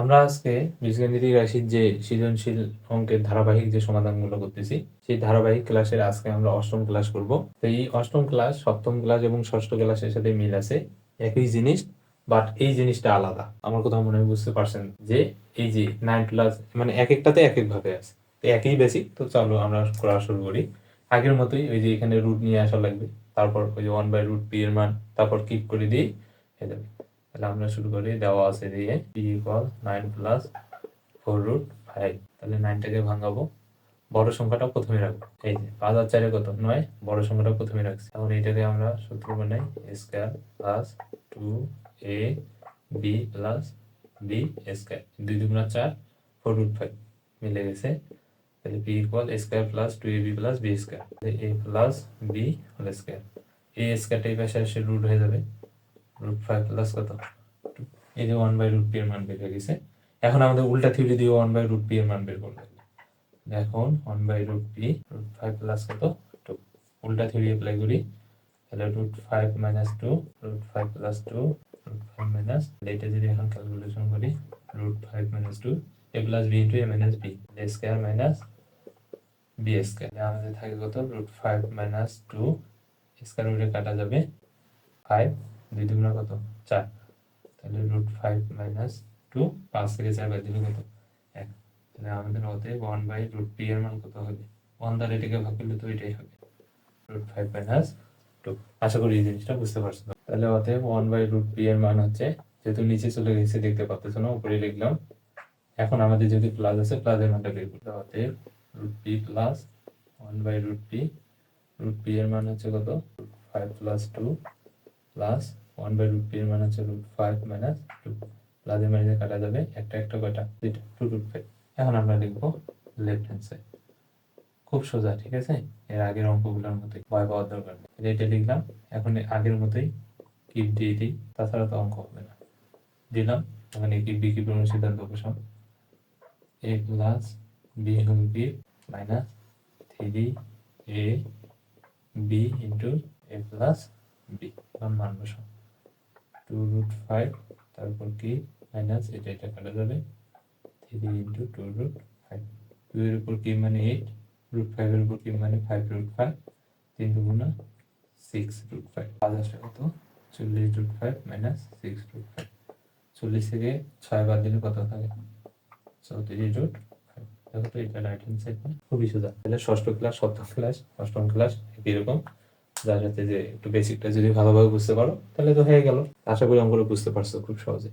আমরা আজকে বীজগণিতিক রাশির যে সৃজনশীল অঙ্কের ধারাবাহিক যে সমাধানগুলো করতেছি, সেই ধারাবাহিক ক্লাসের আজকে আমরা অষ্টম ক্লাস করব। তো এই অষ্টম ক্লাস, সপ্তম ক্লাস এবং ষষ্ঠ ক্লাসের সাথে মিল আছে একই জিনিস বাট এই জিনিসটা আলাদা। আমার কথা মনে হয় বুঝতে পারছেন যে এই যে নাইন প্লাস মানে এক একটাতে এক এক ভাবে আছে। তো একই বেসিক তো চলো আমরা করা শুরু করি। আগের মতোই ওই যে এখানে রুট নিয়ে আসা লাগবে, তারপর ওই যে ওয়ান বাই রুট পি এর মান, তারপর কিপ করে দিই, হয়ে যাবে। তাহলে আমরা শুরু করি, দেওয়া আছে দিয়ে P equal nine plus four root five তাহলে নাইনটাকে ভাঙাবো। বড় সংখ্যাটা প্রথমে রাখব। এই যে পাঁচ আর চারে কত? নয়। বড় সংখ্যাটা প্রথমে রাখছি। এখন এটাকে আমরা সূত্র বানাই square plus two A B plus B square দুই দুগুণা চার ফোর রুট ফাইভ মিলে গেছে। তাহলে P equal square plus two A B plus B square A plus B whole square A স্কোয়ারটা এই পাশে রুট হয়ে যাবে। রুট ফাইভ প্লাস কত। এই যে ওয়ান বাই রুট পি এর মান বের হয়ে গেছে। এখন আমাদের উল্টা থিওরি দিয়ে ওয়ান বাই রুট পি এর মান বের করতে হবে। এখন one by root P root five plus কত? টু উল্টা থিওরি অ্যাপ্লাই করি। তাহলে root five minus two root five plus two root five minus এটা যদি এখন ক্যালকুলেশন করি root five minus two A plus B into A minus B A square minus B square আমাদের থাকে কত? Root five minus two square রুটে কাটা যাবে ফাইভ দুই দুগুণা কত? চার। তাহলে রুট ফাইভ মাইনাস টু পাঁচ থেকে চার বাদ দিলে কত? এক। তাহলে আমাদের হতে ওয়ান বাই রুট পি এর মান কত হবে? ওয়ান দ্বারা এটাকে ভাগ করলে তো এটাই হবে। রুট ফাইভ মাইনাস টু আশা করি এই জিনিসটা বুঝতে পারছ। তাহলে হতে ওয়ান বাই রুট পি এর মান হচ্ছে, যেহেতু নিচে চলে গেছে, দেখতে পাচ্ছ না, উপরে লিখলাম। এখন আমাদের যদি প্লাস আছে প্লাসের মানটা বের করতে হতে root P plus one by root P root P এর মান হচ্ছে কত? Five plus two plus one by root P এর মান হচ্ছে রুট ফাইভ মাইনাস টু প্লাসের মাইনাসে কাটা যাবে একটা একটা কয়টা? দুইটা টু রুট ফাইভ এখন আমরা লিখব লেফট হ্যান্ড সাইড খুব সোজা, ঠিক আছে? এর আগের অঙ্কগুলোর মতোই ভয় পাওয়ার দরকার নেই। এটা- লিখলাম, এখন আগের মতোই কিপ দিয়ে দিই, তাছাড়া তো অঙ্ক হবে না। দিলাম ওখানে কি বি কি প্রমাণ সিদ্ধান্ত উপসম A plus B whole B minus three A B into A plus B এখন মান বসাও। টু রুট ফাইভ তারপর কি? মাইনাস এটা এটা কাটা যাবে। Three into two root five two এর উপর কি মানে এইট রুট ফাইভের উপর কি মানে ফাইভ রুট ফাইভ তিন দুগুণা সিক্স রুট ফাইভ আসে কত? চল্লিশ root five minus six root five চল্লিশ থেকে ছয় বাদ দিলে কত থাকে চৌত্রিশ রুট দেখো তো এটা রাইট হ্যান্ড সাইড খুবই সোজা। তাহলে ষষ্ঠ ক্লাস সপ্তম ক্লাস অষ্টম ক্লাস এরকম যার সাথে যে একটু বেসিকটা যদি ভালোভাবে বুঝতে পারো, তাহলে তো হয়ে গেল। আশা করি অঙ্কগুলো বুঝতে পারছ খুব সহজে।